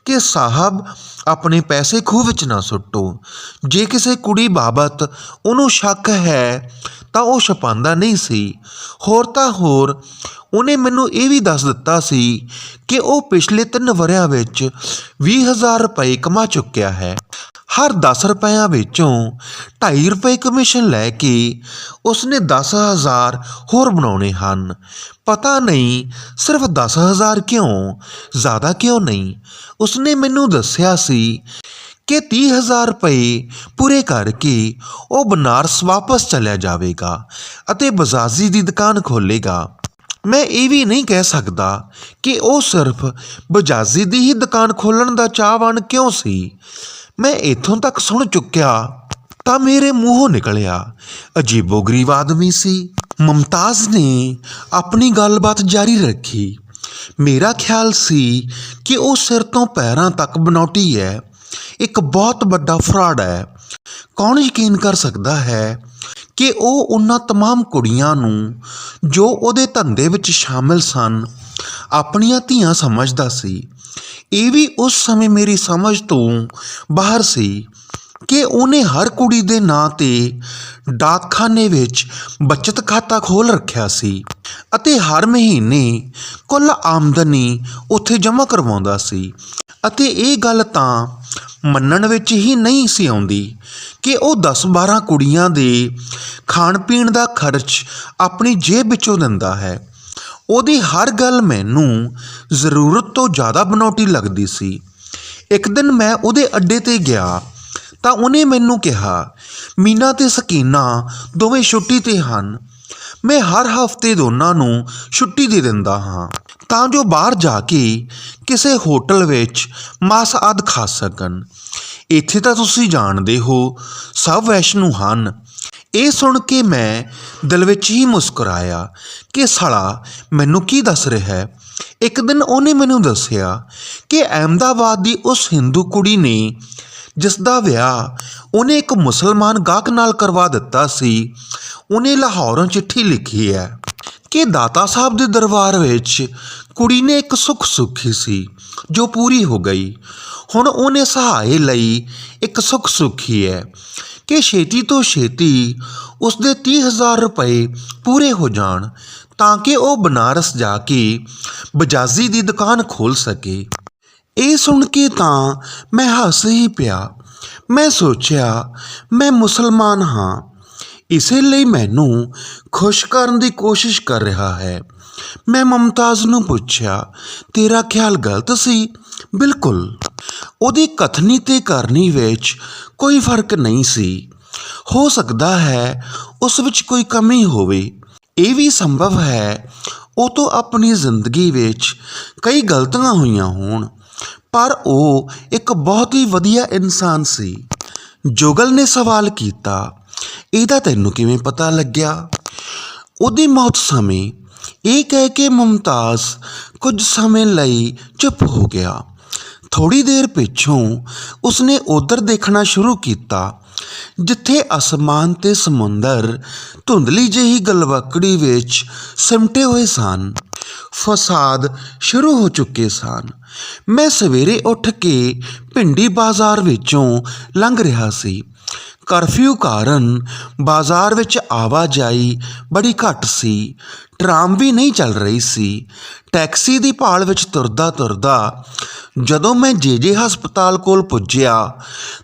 ਕਿ ਸਾਹਿਬ, ਆਪਣੇ ਪੈਸੇ ਖੂਹ ਵਿੱਚ ਨਾ ਸੁੱਟੋ। ਜੇ ਕਿਸੇ ਕੁੜੀ ਬਾਬਤ ਉਹਨੂੰ ਸ਼ੱਕ ਹੈ, ਤਾਂ ਉਹ ਛਪਾਉਂਦਾ ਨਹੀਂ ਸੀ। ਹੋਰ ਤਾਂ ਹੋਰ, ਉਹਨੇ ਮੈਨੂੰ ਇਹ ਵੀ ਦੱਸ ਦਿੱਤਾ ਸੀ ਕਿ ਉਹ ਪਿਛਲੇ 3 ਵਰਿਆਂ ਵਿੱਚ 20000 ਰੁਪਏ ਕਮਾ ਚੁੱਕਿਆ ਹੈ। ਹਰ 10 ਰੁਪਇਆਂ ਵਿੱਚੋਂ 2.5 ਰੁਪਏ ਕਮਿਸ਼ਨ ਲੈ ਕੇ ਉਸਨੇ 10000 ਹੋਰ ਬਣਾਉਣੇ ਹਨ। ਪਤਾ ਨਹੀਂ ਸਿਰਫ 10000 ਕਿਉਂ, ਜ਼ਿਆਦਾ ਕਿਉਂ ਨਹੀਂ। ਉਸਨੇ ਮੈਨੂੰ ਦੱਸਿਆ ਸੀ ਕਿ 30000 ਰੁਪਏ ਪੂਰੇ ਕਰਕੇ ਉਹ ਬਨਾਰਸ ਵਾਪਸ ਚਲਿਆ ਜਾਵੇਗਾ ਅਤੇ ਬਜ਼ਾਜ਼ੀ ਦੀ ਦੁਕਾਨ ਖੋਲੇਗਾ ਮੈਂ ਇਹ ਵੀ ਨਹੀਂ ਕਹਿ ਸਕਦਾ ਕਿ ਉਹ ਸਿਰਫ ਬਜਾਜ਼ੀ ਦੀ ਹੀ ਦੁਕਾਨ ਖੋਲਣ ਦਾ ਚਾਹਵਾਨ ਕਿਉਂ ਸੀ। ਮੈਂ ਇੱਥੋਂ ਤੱਕ ਸੁਣ ਚੁੱਕਿਆ ਤਾਂ ਮੇਰੇ ਮੂੰਹੋਂ ਨਿਕਲਿਆ ਅਜੀਬੋ-ਗਰੀਬ ਆਦਮੀ ਸੀ ਮੁਮਤਾਜ਼ ਨੇ ਆਪਣੀ ਗੱਲਬਾਤ ਜਾਰੀ ਰੱਖੀ ਮੇਰਾ ਖਿਆਲ ਸੀ ਕਿ ਉਹ ਸਿਰ ਤੋਂ ਪੈਰਾਂ ਤੱਕ ਬਨੌਟੀ ਹੈ ਇੱਕ ਬਹੁਤ ਵੱਡਾ ਫਰਾਡ ਹੈ ਕੌਣ ਯਕੀਨ ਕਰ ਸਕਦਾ ਹੈ ਕਿ ਉਹ ਉਹਨਾਂ तमाम ਕੁੜੀਆਂ ਨੂੰ ਜੋ ਉਹਦੇ ਧੰਦੇ ਵਿੱਚ ਸ਼ਾਮਿਲ ਸਨ ਆਪਣੀਆਂ ਧੀਆਂ ਸਮਝਦਾ ਸੀ ਇਹ ਵੀ ਉਸ ਸਮੇਂ ਮੇਰੀ ਸਮਝ ਤੋਂ ਬਾਹਰ ਸੀ ਕਿ ਉਹਨੇ ਹਰ ਕੁੜੀ ਦੇ ਨਾਂ ਤੇ ਡਾਕਖਾਨੇ ਵਿੱਚ ਬਚਤ ਖਾਤਾ ਖੋਲ ਰੱਖਿਆ ਸੀ ਅਤੇ ਹਰ ਮਹੀਨੇ ਕੁੱਲ ਆਮਦਨੀ ਉੱਥੇ ਜਮ੍ਹਾਂ ਕਰਵਾਉਂਦਾ ਸੀ ਅਤੇ ਇਹ ਗੱਲ ਤਾਂ ਮੰਨਣ ਵਿੱਚ ਹੀ ਨਹੀਂ ਸੀ ਆਉਂਦੀ ਕਿ ਉਹ 10-12 ਕੁੜੀਆਂ ਦੇ ਖਾਣ ਪੀਣ ਦਾ ਖਰਚ ਆਪਣੀ ਜੇਬ ਵਿੱਚੋਂ ਦਿੰਦਾ ਹੈ। ਉਹਦੀ ਹਰ ਗੱਲ ਮੈਨੂੰ ਜ਼ਰੂਰਤ ਤੋਂ ਜ਼ਿਆਦਾ ਬਨੌਟੀ ਲੱਗਦੀ ਸੀ। ਇੱਕ ਦਿਨ ਮੈਂ ਉਹਦੇ ਅੱਡੇ ਤੇ ਗਿਆ ਤਾਂ ਉਹਨੇ ਮੈਨੂੰ ਕਿਹਾ, ਮੀਨਾ ਤੇ ਸਕੀਨਾ ਦੋਵੇਂ ਛੁੱਟੀ ਤੇ ਹਨ। ਮੈਂ ਹਰ ਹਫ਼ਤੇ ਦੋਨਾਂ ਨੂੰ ਛੁੱਟੀ ਦੇ ਦਿੰਦਾ ਹਾਂ ਤਾਂ ਜੋ ਬਾਹਰ ਜਾ ਕੇ ਕਿਸੇ ਹੋਟਲ ਵਿੱਚ ਮਾਸ ਆਦ ਖਾ ਸਕਣ। ਇੱਥੇ ਤਾਂ ਤੁਸੀਂ ਜਾਣਦੇ ਹੋ, ਸਭ ਵੈਸ਼ਨੂ ਹਨ। ਇਹ ਸੁਣ ਕੇ ਮੈਂ ਦਿਲ ਵਿੱਚ ਹੀ ਮੁਸਕਰਾਇਆ ਕਿ ਸਾਲਾ ਮੈਨੂੰ ਕੀ ਦੱਸ ਰਿਹਾ ਹੈ? ਇੱਕ ਦਿਨ ਉਹਨੇ ਮੈਨੂੰ ਦੱਸਿਆ ਕਿ ਅਹਿਮਦਾਬਾਦ ਦੀ ਉਸ ਹਿੰਦੂ ਕੁੜੀ ਨੇ ਜਿਸ ਦਾ ਵਿਆਹ ਉਹਨੇ ਇੱਕ ਮੁਸਲਮਾਨ ਗਾਹਕ ਨਾਲ ਕਰਵਾ ਦਿੱਤਾ ਸੀ, ਉਹਨੇ ਲਾਹੌਰੋਂ ਚਿੱਠੀ ਲਿਖੀ ਹੈ ਕਿ ਦਾਤਾ ਸਾਹਿਬ ਦੇ ਦਰਬਾਰ ਵਿੱਚ ਕੁੜੀ ਨੇ ਇੱਕ ਸੁੱਖ ਸੁੱਖੀ ਸੀ ਜੋ ਪੂਰੀ ਹੋ ਗਈ। ਹੁਣ ਉਹਨੇ ਸਹਾਏ ਲਈ ਇੱਕ ਸੁੱਖ ਸੁੱਖੀ ਹੈ। ਕਿ ਛੇਤੀ ਤੋਂ ਛੇਤੀ ਉਸ ਦੇ 30000 ਰੁਪਏ ਪੂਰੇ ਹੋ ਜਾਣ ਤਾਂ ਕਿ ਉਹ ਬਨਾਰਸ ਜਾ ਕੇ ਬਜਾਜੀ ਦੀ ਦੁਕਾਨ ਖੋਲ ਸਕੇ। ਇਹ ਸੁਣ ਕੇ ਤਾਂ ਮੈਂ ਹੱਸ ਹੀ ਪਿਆ। ਮੈਂ ਸੋਚਿਆ, ਮੈਂ ਮੁਸਲਮਾਨ ਹਾਂ। ਇਸੇ ਲਈ ਮੈਨੂੰ ਖੁਸ਼ ਕਰਨ ਦੀ ਕੋਸ਼ਿਸ਼ ਕਰ ਰਿਹਾ ਹੈ। ਮੈਂ ਮਮਤਾਜ਼ ਨੂੰ ਪੁੱਛਿਆ, ਤੇਰਾ ਖਿਆਲ ਗਲਤ ਸੀ? ਬਿਲਕੁਲ। ਉਹਦੀ ਕਥਨੀ ਤੇ ਕਰਨੀ ਵਿੱਚ ਕੋਈ ਫ਼ਰਕ ਨਹੀਂ ਸੀ। ਹੋ ਸਕਦਾ ਹੈ ਉਸ ਵਿੱਚ ਕੋਈ ਕਮੀ ਹੋਵੇ। ਇਹ ਵੀ ਸੰਭਵ ਹੈ ਉਹ ਤੋਂ ਆਪਣੀ ਜ਼ਿੰਦਗੀ ਵਿੱਚ ਕਈ ਗਲਤੀਆਂ ਹੋਈਆਂ ਹੋਣ, ਪਰ ਉਹ ਇੱਕ ਬਹੁਤ ਹੀ ਵਧੀਆ ਇਨਸਾਨ ਸੀ। ਜੋਗਲ ਨੇ ਸਵਾਲ ਕੀਤਾ, ਇਹਦਾ ਤੈਨੂੰ ਕਿਵੇਂ ਪਤਾ ਲੱਗਿਆ? ਉਹਦੀ ਮੌਤ ਸਮੇਂ ਇਹ ਕਹਿ ਕੇ ਮੁਮਤਾਜ਼ ਕੁਝ ਸਮੇਂ ਲਈ ਚੁੱਪ ਹੋ ਗਿਆ। ਥੋੜੀ ਦੇਰ ਪਿੱਛੋਂ ਉਸਨੇ ਉਧਰ ਦੇਖਣਾ ਸ਼ੁਰੂ ਕੀਤਾ, ਜਿੱਥੇ ਅਸਮਾਨ ਤੇ ਸਮੁੰਦਰ ਧੁੰਦਲੀ ਜਿਹੀ ਗਲਵਕੜੀ ਵਿੱਚ ਸਿਮਟੇ ਹੋਏ ਸਨ। ਫਸਾਦ ਸ਼ੁਰੂ ਹੋ ਚੁੱਕੇ ਸਨ। ਮੈਂ ਸਵੇਰੇ ਉੱਠ ਕੇ ਭਿੰਡੀ ਬਾਜ਼ਾਰ ਵਿੱਚੋਂ ਲੰਘ ਰਿਹਾ ਸੀ। ਕਰਫਿਊ ਕਾਰਨ ਬਾਜ਼ਾਰ ਵਿੱਚ ਆਵਾਜਾਈ ਬੜੀ ਘੱਟ ਸੀ, ਟਰਾਮ ਵੀ ਨਹੀਂ ਚੱਲ ਰਹੀ ਸੀ। ਟੈਕਸੀ ਦੀ ਭਾਲ ਵਿੱਚ ਤੁਰਦਾ ਤੁਰਦਾ ਜਦੋਂ ਮੈਂ ਜੇਜੇ ਹਸਪਤਾਲ ਕੋਲ ਪੁੱਜਿਆ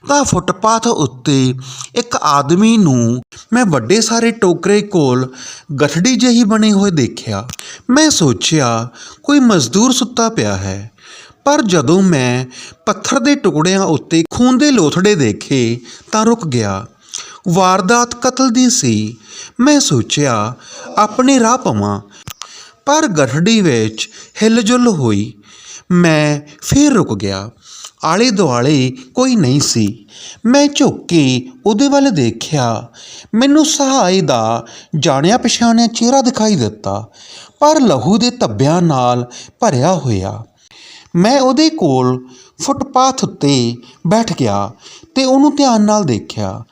ਤਾਂ ਫੁੱਟਪਾਥ ਉੱਤੇ ਇੱਕ ਆਦਮੀ ਨੂੰ ਮੈਂ ਵੱਡੇ ਸਾਰੇ ਟੋਕਰੇ ਕੋਲ ਗਠੜੀ ਜਿਹੀ ਬਣੇ ਹੋਏ ਦੇਖਿਆ। ਮੈਂ ਸੋਚਿਆ, ਕੋਈ ਮਜ਼ਦੂਰ ਸੁੱਤਾ ਪਿਆ ਹੈ। ਪਰ ਜਦੋਂ ਮੈਂ ਪੱਥਰ ਦੇ ਟੁਕੜਿਆਂ ਉੱਤੇ ਖੂਨ ਦੇ ਲੋਥੜੇ ਦੇਖੇ ਤਾਂ ਰੁਕ ਗਿਆ। ਵਾਰਦਾਤ ਕਤਲ ਦੀ ਸੀ। ਮੈਂ ਸੋਚਿਆ, ਆਪਣੇ ਰਾਹ ਪਵਾਂ। ਪਰ ਗਠੜੀ ਵਿੱਚ ਹਿਲਜੁਲ ਹੋਈ। ਮੈਂ ਫੇਰ ਰੁਕ ਗਿਆ। ਆਲੇ ਦੁਆਲੇ ਕੋਈ ਨਹੀਂ ਸੀ। ਮੈਂ ਝੁੱਕ ਕੇ ਉਹਦੇ ਵੱਲ ਦੇਖਿਆ। ਮੈਨੂੰ ਸਹਾਈ ਦਾ ਜਾਣਿਆ ਪਛਾਣਿਆ ਚਿਹਰਾ ਦਿਖਾਈ ਦਿੱਤਾ। ਪਰ ਲਹੂ ਦੇ ਧੱਬਿਆਂ ਨਾਲ ਭਰਿਆ ਹੋਇਆ। ਮੈਂ ਉਹਦੇ ਕੋਲ ਫੁੱਟਪਾਥ ਉੱਤੇ ਬੈਠ ਗਿਆ ਤੇ ਉਹਨੂੰ ਧਿਆਨ ਨਾਲ ਦੇਖਿਆ।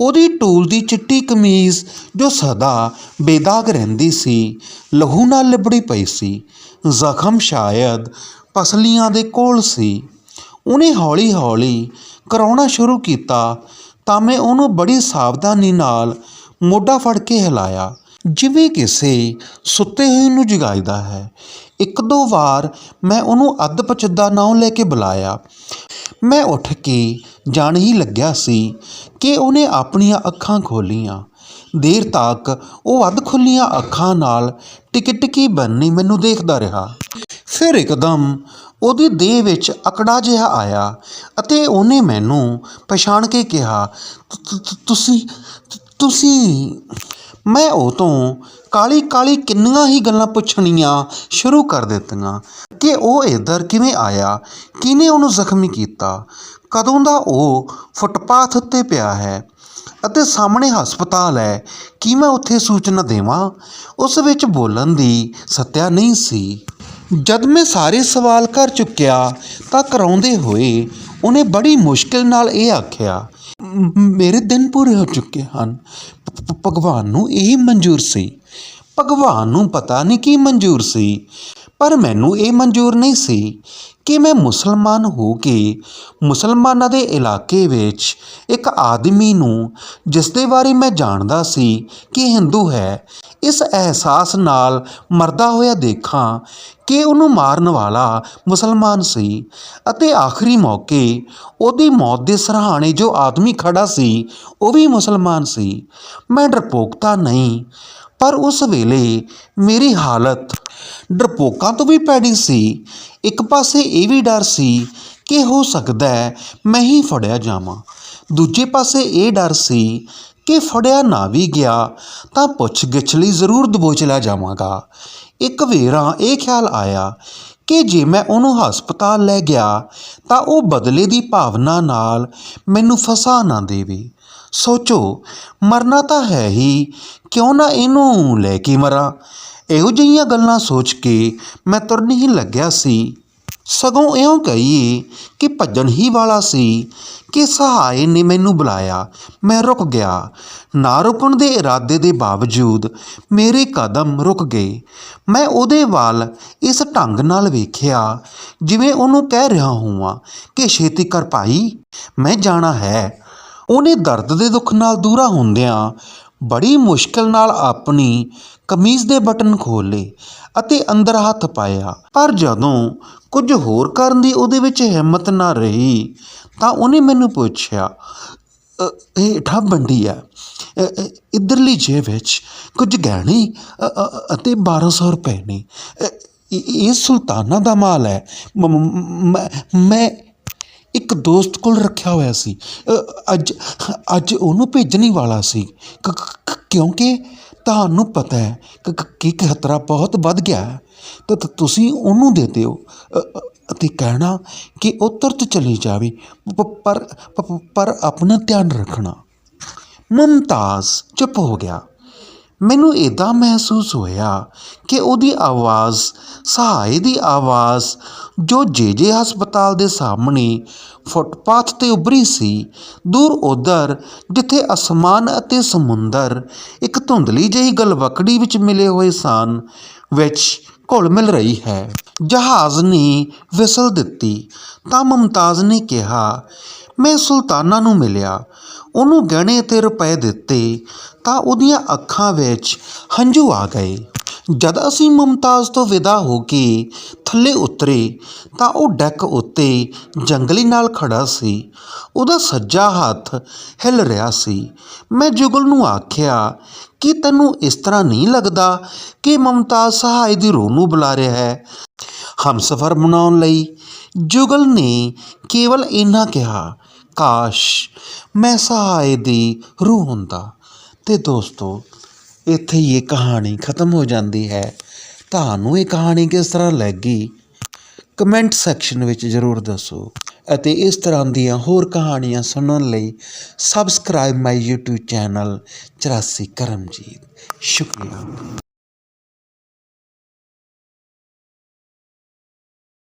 ਉਹਦੀ ਟੂਲ ਦੀ ਚਿੱਟੀ ਕਮੀਜ਼ ਜੋ ਸਦਾ ਬੇਦਾਗ ਰਹਿੰਦੀ ਸੀ, ਲਹੂ ਨਾਲ ਲਿਬੜੀ ਪਈ ਸੀ, ਜ਼ਖਮ ਸ਼ਾਇਦ ਪਸਲੀਆਂ ਦੇ ਕੋਲ ਸੀ। ਉਹਨੇ ਹੌਲੀ-ਹੌਲੀ ਕਰਾਉਣਾ ਸ਼ੁਰੂ ਕੀਤਾ ਤਾਂ ਮੈਂ ਉਹਨੂੰ ਬੜੀ ਸਾਵਧਾਨੀ ਨਾਲ ਮੋਢਾ ਫੜ ਕੇ ਹਿਲਾਇਆ, ਜਿਵੇਂ ਕਿਸੇ ਸੁੱਤੇ ਹੋਏ ਨੂੰ ਜਗਾਈਦਾ ਹੈ। ਇੱਕ ਦੋ ਵਾਰ ਮੈਂ ਉਹਨੂੰ ਅੱਧ ਪਚੱਦਾ ਨਾਂ ਲੈ ਕੇ ਬੁਲਾਇਆ। ਮੈਂ ਉੱਠ ਕੇ ਜਾਣ ਹੀ ਲੱਗਿਆ ਸੀ ਕਿ ਉਹਨੇ ਆਪਣੀਆਂ ਅੱਖਾਂ ਖੋਲੀਆਂ। ਦੇਰ ਤੱਕ ਉਹ ਅੱਧ ਖੁੱਲੀਆਂ ਅੱਖਾਂ ਨਾਲ ਟਿਕਟਿਕੀ ਬੰਨੀ ਮੈਨੂੰ ਦੇਖਦਾ ਰਿਹਾ। ਫਿਰ ਇੱਕਦਮ ਉਹਦੀ ਦੇਹ ਵਿੱਚ ਅਕੜਾ ਜਿਹਾ ਆਇਆ ਅਤੇ ਉਹਨੇ ਮੈਨੂੰ ਪਛਾਣ ਕੇ ਕਿਹਾ ਤੁਸੀਂ ਤੁਸੀਂ ਮੈਂ ਉਹ ਤੋਂ ਕਾਲੀ ਕਾਲੀ ਕਿੰਨੀਆਂ ਹੀ ਗੱਲਾਂ ਪੁੱਛਣੀਆਂ ਸ਼ੁਰੂ ਕਰ ਦਿੱਤੀਆਂ ਕਿ ਉਹ ਇੱਧਰ ਕਿਵੇਂ ਆਇਆ ਕਿਨੇ ਉਹਨੂੰ ਜ਼ਖਮੀ ਕੀਤਾ, ਕਦੋਂ ਦਾ ਉਹ ਫੁੱਟਪਾਥ ਉੱਤੇ ਪਿਆ ਹੈ ਅਤੇ ਸਾਹਮਣੇ ਹਸਪਤਾਲ ਹੈ, ਕੀ ਮੈਂ ਉੱਥੇ ਸੂਚਨਾ ਦੇਵਾਂ? ਉਸ ਵਿੱਚ ਬੋਲਣ ਦੀ ਸੱਤਿਆ ਨਹੀਂ ਸੀ। ਜਦ ਮੈਂ ਸਾਰੇ ਸਵਾਲ ਕਰ ਚੁੱਕਿਆ ਤਾਂ ਕਰਾਉਂਦੇ ਹੋਏ ਉਹਨੇ ਬੜੀ ਮੁਸ਼ਕਿਲ ਨਾਲ ਇਹ ਆਖਿਆ ਮੇਰੇ ਦਿਨ ਪੂਰੇ ਹੋ ਚੁੱਕੇ ਹਨ। ਭਗਵਾਨ ਨੂੰ ਇਹ ਮਨਜ਼ੂਰ ਸੀ ਭਗਵਾਨ ਨੂੰ ਪਤਾ ਨਹੀਂ ਕੀ ਮਨਜ਼ੂਰ ਸੀ, ਪਰ ਮੈਨੂੰ ਇਹ ਮਨਜ਼ੂਰ ਨਹੀਂ ਸੀ ਕਿ ਮੈਂ ਮੁਸਲਮਾਨ ਹੋ ਕੇ ਮੁਸਲਮਾਨਾਂ ਦੇ ਇਲਾਕੇ ਵਿੱਚ ਇੱਕ ਆਦਮੀ ਨੂੰ ਜਿਸ ਦੇ ਬਾਰੇ ਮੈਂ ਜਾਣਦਾ ਸੀ ਕਿ ਹਿੰਦੂ ਹੈ, ਇਸ ਅਹਿਸਾਸ ਨਾਲ ਮਰਦਾ ਹੋਇਆ ਦੇਖਾਂ ਕਿ ਉਹਨੂੰ ਮਾਰਨ ਵਾਲਾ ਮੁਸਲਮਾਨ ਸੀ ਅਤੇ ਆਖਰੀ ਮੌਕੇ ਉਹਦੀ ਮੌਤ ਦੇ ਸਰਾਹਾਣੇ ਜੋ ਆਦਮੀ ਖੜਾ ਸੀ, ਉਹ ਵੀ ਮੁਸਲਮਾਨ ਸੀ। ਮੈਂ ਡਰਪੋਕਤਾ ਨਹੀਂ ਪਰ ਉਸ ਵੇਲੇ ਮੇਰੀ ਹਾਲਤ ਡਰਪੋਕਾਂ ਤੋਂ ਵੀ ਪੈੜੀ ਸੀ। ਇੱਕ ਪਾਸੇ ਇਹ ਵੀ ਡਰ ਸੀ ਕਿ ਹੋ ਸਕਦਾ ਹੈ ਮੈਂ ਹੀ ਫੜਿਆ ਜਾਵਾਂ। ਦੂਜੇ ਪਾਸੇ ਇਹ ਡਰ ਸੀ ਕਿ ਫੜਿਆ ਨਾ ਵੀ ਗਿਆ ਤਾਂ ਪੁੱਛ ਗਿੱਛ ਲਈ ਜ਼ਰੂਰ ਦਬੋਚਲਾ ਜਾਵਾਂਗਾ। ਇੱਕ ਵੇਰਾ ਇਹ ਖਿਆਲ ਆਇਆ ਕਿ ਜੇ ਮੈਂ ਉਹਨੂੰ ਹਸਪਤਾਲ ਲੈ ਗਿਆ ਤਾਂ ਉਹ ਬਦਲੇ ਦੀ ਭਾਵਨਾ ਨਾਲ ਮੈਨੂੰ ਫਸਾ ਨਾ ਦੇਵੇ। ਸੋਚੋ, ਮਰਨਾ ਤਾਂ ਹੈ ਹੀ, ਕਿਉਂ ਨਾ ਇਹਨੂੰ ਲੈ ਕੇ ਮਰਾਂ? ਇਹੋ ਜਿਹੀਆਂ ਗੱਲਾਂ ਸੋਚ ਕੇ ਮੈਂ ਤੁਰਨ ਹੀ ਲੱਗਿਆ ਸੀ। ਸਗੋਂ ਇਉਂ ਕਹੀਏ ਕਿ ਭੱਜਣ ਹੀ ਵਾਲਾ ਸੀ ਕਿ ਸਹਾਏ ਨੇ ਮੈਨੂੰ ਬੁਲਾਇਆ। ਮੈਂ ਰੁਕ ਗਿਆ। ਨਾ ਰੁਕਣ ਦੇ ਇਰਾਦੇ ਦੇ ਬਾਵਜੂਦ ਮੇਰੇ ਕਦਮ ਰੁਕ ਗਏ। ਮੈਂ ਉਹਦੇ ਵੱਲ ਇਸ ਢੰਗ ਨਾਲ ਵੇਖਿਆ, ਜਿਵੇਂ ਉਹਨੂੰ ਕਹਿ ਰਿਹਾ ਹੋਵਾਂ ਕਿ ਛੇਤੀ ਕਰ ਭਾਈ, ਮੈਂ ਜਾਣਾ ਹੈ। ਉਹਨੇ ਦਰਦ ਦੇ ਦੁੱਖ ਨਾਲ ਦੂਰਾ ਹੁੰਦਿਆਂ ਬੜੀ ਮੁਸ਼ਕਲ ਨਾਲ ਆਪਣੀ ਕਮੀਜ਼ ਦੇ ਬਟਨ ਖੋਲੇ ਅਤੇ ਅੰਦਰ ਹੱਥ ਪਾਇਆ। ਪਰ ਜਦੋਂ ਕੁਝ ਹੋਰ ਕਰਨ ਦੀ ਉਹਦੇ ਵਿੱਚ ਹਿੰਮਤ ਨਾ ਰਹੀ ਤਾਂ ਉਹਨੇ ਮੈਨੂੰ ਪੁੱਛਿਆ ਇਹ ਠੱਬ ਬੰਡੀ ਆ ਅ, ਇੱਧਰਲੀ ਜੇਬ ਵਿੱਚ ਕੁਝ ਗਹਿਣੇ ਅ, ਅ, ਅਤੇ 1200 ਰੁਪਏ ਨੇ। ਇਹ ਇਹ ਸੁਲਤਾਨਾ ਦਾ ਮਾਲ ਹੈ ਮੈਂ ਮੈਂ ਇੱਕ ਦੋਸਤ ਕੋਲ ਰੱਖਿਆ ਹੋਇਆ ਸੀ। ਅੱਜ ਅੱਜ ਉਹਨੂੰ ਭੇਜਣੀ ਵਾਲਾ ਸੀ। ਕ- ਕਿਉਂਕਿ ਤੁਹਾਨੂੰ ਪਤਾ ਹੈ, ਕਿ- ਕਿ ਖਤਰਾ ਬਹੁਤ ਵੱਧ ਗਿਆ ਹੈ। ਤਾਂ ਤੁਸੀਂ ਉਹਨੂੰ ਦੇ ਦਿਓ। ਅਤੇ ਕਹਿਣਾ ਕਿ ਉਹ ਤੁਰਤ ਚਲੀ ਜਾਵੇ। ਪਰ ਪਰ ਆਪਣਾ ਧਿਆਨ ਰੱਖਣਾ। ਮੁਮਤਾਜ਼ ਚੁੱਪ ਹੋ ਗਿਆ। ਮੈਨੂੰ ਇਦਾਂ ਮਹਿਸੂਸ ਹੋਇਆ ਕਿ ਉਹਦੀ ਆਵਾਜ਼ ਸਹਾਏ ਦੀ ਆਵਾਜ਼ ਜੋ ਜੇਜੇ ਹਸਪਤਾਲ ਦੇ ਸਾਹਮਣੇ ਫੁੱਟਪਾਥ ਤੇ ਉੱਭਰੀ ਸੀ, ਦੂਰ ਉਧਰ ਜਿੱਥੇ ਅਸਮਾਨ ਅਤੇ ਸਮੁੰਦਰ ਇੱਕ ਧੁੰਦਲੀ ਜਿਹੀ ਗਲਵਕੜੀ ਵਿੱਚ ਮਿਲੇ ਹੋਏ ਸਨ, ਵਿੱਚ ਘੁਲ ਮਿਲ ਰਹੀ ਹੈ। ਜਹਾਜ਼ ਨੇ ਵਿਸਲ ਦਿੱਤੀ ਤਾਂ ਮੁਮਤਾਜ਼ ਨੇ ਕਿਹਾ, ਮੈਂ ਸੁਲਤਾਨਾ ਨੂੰ ਮਿਲਿਆ। ਉਹਨੂੰ ਗਹਿਣੇ ਤੇ ਰੁਪਏ ਦਿੱਤੇ ਤਾਂ ਉਹਦੀਆਂ ਅੱਖਾਂ ਵਿੱਚ ਹੰਝੂ ਆ ਗਏ। ਜਦ ਅਸੀਂ ਮੁਮਤਾਜ਼ ਤੋਂ ਵਿਦਾ ਹੋ ਕੇ ਥੱਲੇ ਉਤਰੇ ਤਾਂ ਉਹ ਡੈਕ ਉੱਤੇ ਜੰਗਲੀ ਨਾਲ ਖੜਾ ਸੀ। ਉਹਦਾ ਸੱਜਾ ਹੱਥ ਹਿੱਲ ਰਿਹਾ ਸੀ। ਮੈਂ ਜੁਗਲ ਨੂੰ ਆਖਿਆ, ਕਿ ਤੈਨੂੰ ਇਸ ਤਰ੍ਹਾਂ ਨਹੀਂ ਲੱਗਦਾ ਕਿ ਮੁਮਤਾਜ਼ ਸਹਾਇ ਦੀ ਰੂਹ ਨੂੰ ਬੁਲਾ ਰਿਹਾ ਹੈ? ਹਮਸਫਰ ਬਣਾਉਣ ਲਈ ਜੁਗਲ ਨੇ ਕੇਵਲ ਇੰਨਾ ਕਿਹਾ ਕਾਸ਼ ਮੈਂ ਸਹਾਏ ਦੀ ਰੂਹ ਹੁੰਦਾ। ਤੇ ਦੋਸਤੋ, ਇੱਥੇ ਹੀ ਇਹ ਕਹਾਣੀ ਖਤਮ ਹੋ ਜਾਂਦੀ ਹੈ। ਤੁਹਾਨੂੰ ਇਹ ਕਹਾਣੀ ਕਿਸ ਤਰ੍ਹਾਂ ਲੱਗੀ? ਕਮੈਂਟ ਸੈਕਸ਼ਨ ਵਿੱਚ ਜ਼ਰੂਰ ਦੱਸੋ ਅਤੇ ਇਸ ਤਰ੍ਹਾਂ ਦੀਆਂ ਹੋਰ ਕਹਾਣੀਆਂ ਸੁਣਨ ਲਈ subscribe my YouTube channel 84 Karamjit. ਸ਼ੁਕਰੀਆ।